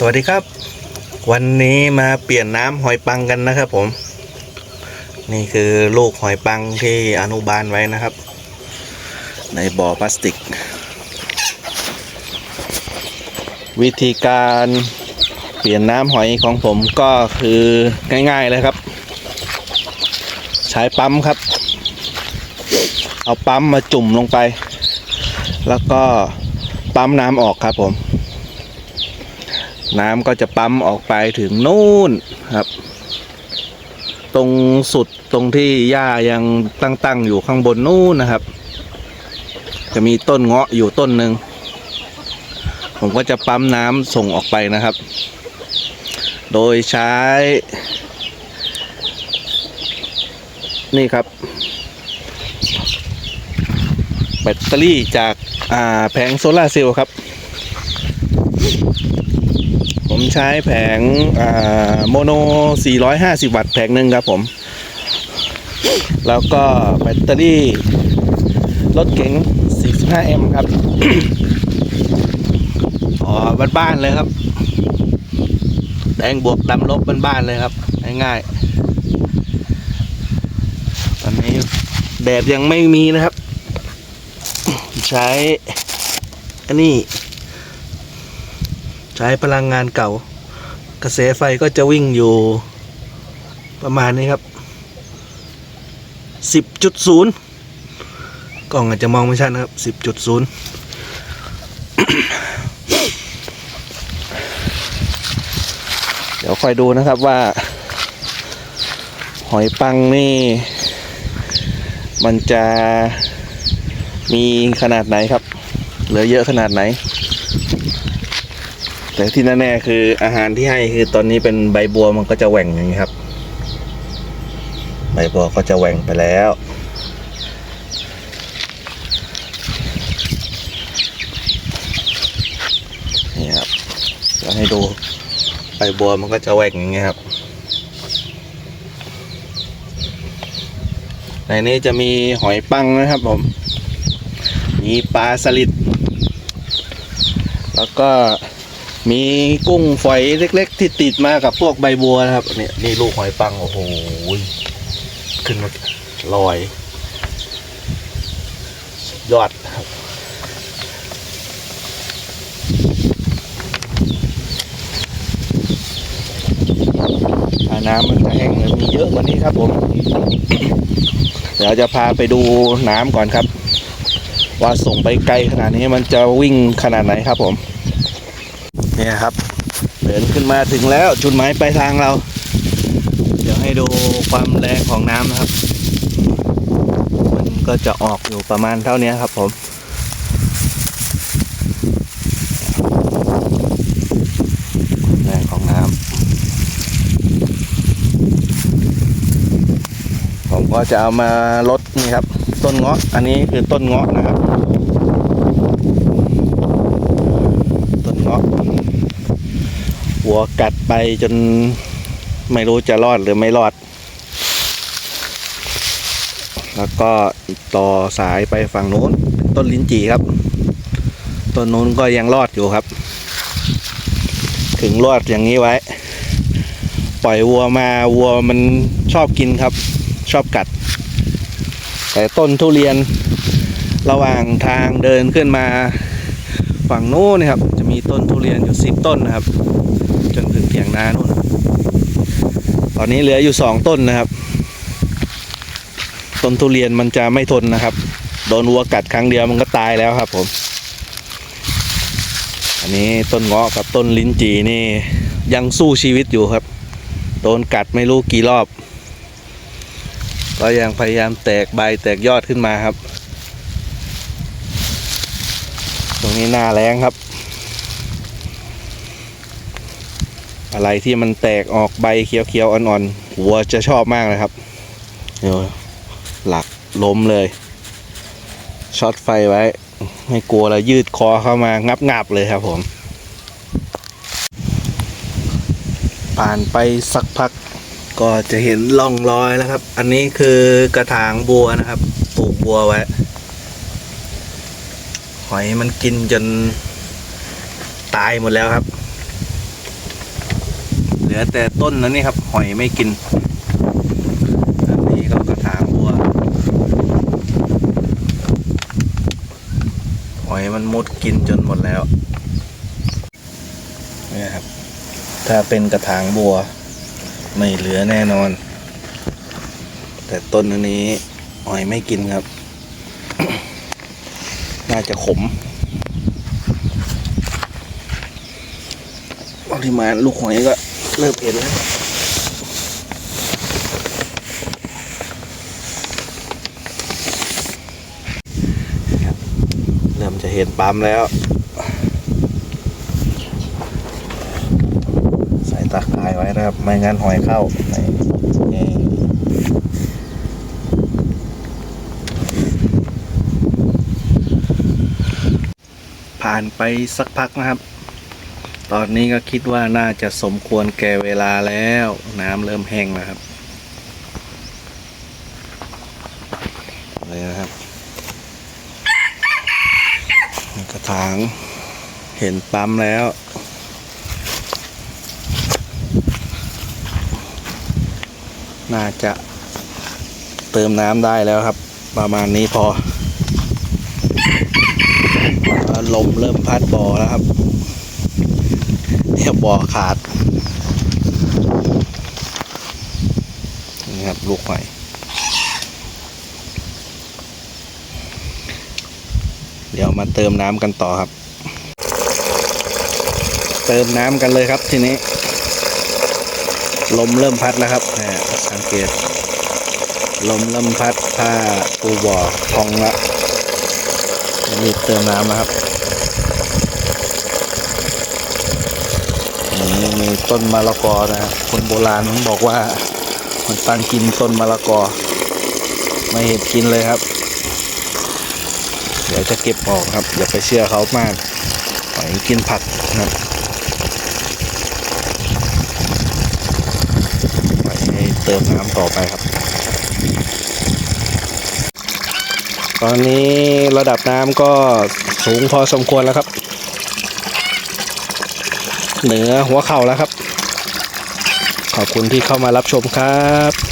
สวัสดีครับ วันนี้มาเปลี่ยนน้ำหอยปังกันนะครับผม นี่คือลูกหอยปังที่อนุบาลไว้นะครับ ในบ่อพลาสติก วิธีการเปลี่ยนน้ำหอยของผมก็คือง่ายๆเลยครับ ใช้ปั๊มครับ เอาปั๊มมาจุ่มลงไป แล้วก็ปั๊มน้ำออกครับผม น้ำก็จะปั๊มออกไปถึงนู่นครับ ตรงสุดตรงที่หญ้ายังตั้งๆอยู่ข้างบนนู่นนะครับ จะมีต้นเงาะอยู่ต้นหนึ่งผมก็จะปั๊มน้ำส่งออกไปนะครับ โดยใช้ นี่ครับ แบตเตอรี่จากาแผงโซลาร์เซลล์ครับ ผมใช้แผงโมโน 450 วัตต์แผงหนึ่งครับผม แล้วก็แบตเตอรี่รถเก๋ง 45 แอมป์ครับ อ๋อบ้านๆเลยครับ แดงบวกดำลบบ้านๆเลยครับ ง่ายๆ ตอนนี้แดดยังไม่มีนะครับ ใช้ อันนี้ ใช้พลังงานเก่า กระแสไฟก็จะวิ่งอยู่ ประมาณนี้ครับ 10.0 กล้องอาจจะมองไม่ชัดนะครับ 10.0 เดี๋ยวคอยดูนะครับว่า หอยปังนี่ มันจะมีขนาดไหนครับ เหลือเยอะขนาดไหน แต่ที่แน่ๆคืออาหารที่ให้คือตอนนี้เป็นใบบัวมันก็จะแหว่งอย่างนี้ครับ ใบบัวก็จะแหว่งไปแล้วนี่ครับจะให้ดูใบบัวมันก็จะแหว่งอย่างนี้ครับ ในนี้จะมีหอยปังนะครับผม มีปลาสลิด แล้วก็ มีกุ้งฝอยเล็ก ๆ ที่ติดมากับพวกใบบัวนะครับนี่นี่ลูกหอยปังโอ้โหขึ้นมาลอย ยอดครับถ้าน้ำมันจะแห้งเนี่ยมีเยอะกว่านี้ครับผม เดี๋ยวจะพาไปดูน้ำก่อนครับ ว่าส่งไปไกลขนาดนี้มันจะวิ่งขนาดไหนครับผม เนี่ยครับ เดินขึ้นมาถึงแล้วจุดหมายปลายทางเรา เดี๋ยวให้ดูความแรงของน้ำนะครับ มันก็จะออกอยู่ประมาณเท่านี้ครับผมแรงของน้ำผมก็จะเอามาลดนี่ครับ ต้นเงาะอันนี้คือต้นเงาะนะครับ ต้นเงาะ หั วกัดไปจนไม่รู้จะรอดหรือไม่รอด แล้วก็ต่อสายไปฝั่งนู้นต้นลิ้นจี่ครับ ต้นนู้นก็ยังรอดอยู่ครับ ถึงรอดอย่างนี้ไว้ ปล่อยวัวมาวัวมันชอบกินครับ ชอบกัด แต่ต้นทุเรียนระหว่างทางเดินขึ้นมาฝั่งนู้นนะครับ จะมีต้นทุเรียนอยู่สิบต้นนะครับ จนถึงเถียงนานู่นตอนนี้เหลืออยู่สองต้นนะครับ ต้นทุเรียนมันจะไม่ทนนะครับ โดนวัวกัดครั้งเดียวมันก็ตายแล้วครับผม อันนี้ต้นเงาะกับต้นลิ้นจีนี่ยังสู้ชีวิตอยู่ครับ โดนกัดไม่รู้กี่รอบ ก็ยังพยายามแตกใบแตกยอดขึ้นมาครับ ตรงนี้หน้าแรงครับ อะไรที่มันแตกออกใบเขียวๆอ่อนๆวัวจะชอบมากเลยครับเดี๋ยวหลักล้มเลย ช็อตไฟไว้ ไม่กลัวแล้วยืดคอเข้ามางับๆเลยครับผม ผ่านไปสักพักก็จะเห็นร่องรอยแล้วครับ อันนี้คือกระถางบัวนะครับ ปลูกบัวไว้ หอยมันกินจนตายหมดแล้วครับ ลือแต่ต้นแล้วนี่ครับหอยไม่กินอันนี้ก็กระถางบัวหอยมันมุดกินจนหมดแล้วนี่ครับ ถ้าเป็นกระถางบัว ไม่เหลือแน่นอน แต่ต้นอันนี้หอยไม่กินครับ น่าจะขมปริมาณลูกหอยก็ เริ่มเห็นแล้วเริ่มจะเห็นปั๊มแล้ว ใส่ตาข่ายไว้นะครับ ไม่งั้นหอยเข้าผ่านไปสักพักนะครับ ตอนนี้ก็คิดว่าน่าจะสมควรแก่เวลาแล้ว น้ำเริ่มแห้งแล้วครับเลยนะครับ กระถางเห็นปั๊มแล้วน่าจะเติมน้ำได้แล้วครับ ประมาณนี้พอลมเริ่มพัดบ่อแล้วครับ เดี๋ยบ่อขาด นี่ครับลูกหอยเดี๋ยวมาเติมน้ำกันต่อครับ เติมน้ำกันเลยครับทีนี้ ลมเริ่มพัดแล้วครับแหมสังเกต ลมเริ่มพัดผ้าปูบ่อพองละรีบเติมน้ำนะครับ นี่มีต้นมะละกอนะคนโบราณมันบอกว่า มันตั้งกินต้นมะละกอ ไม่เห็นกินเลยครับ เดี๋ยวจะเก็บออกครับ อย่าไปเชื่อเขามากปล่อยกินผักนะครับปล่อยให้เติมน้ำต่อไปครับ ตอนนี้ระดับน้ำก็สูงพอสมควรแล้วครับ เหนือหัวเข่าแล้วครับ ขอบคุณที่เข้ามารับชมครับ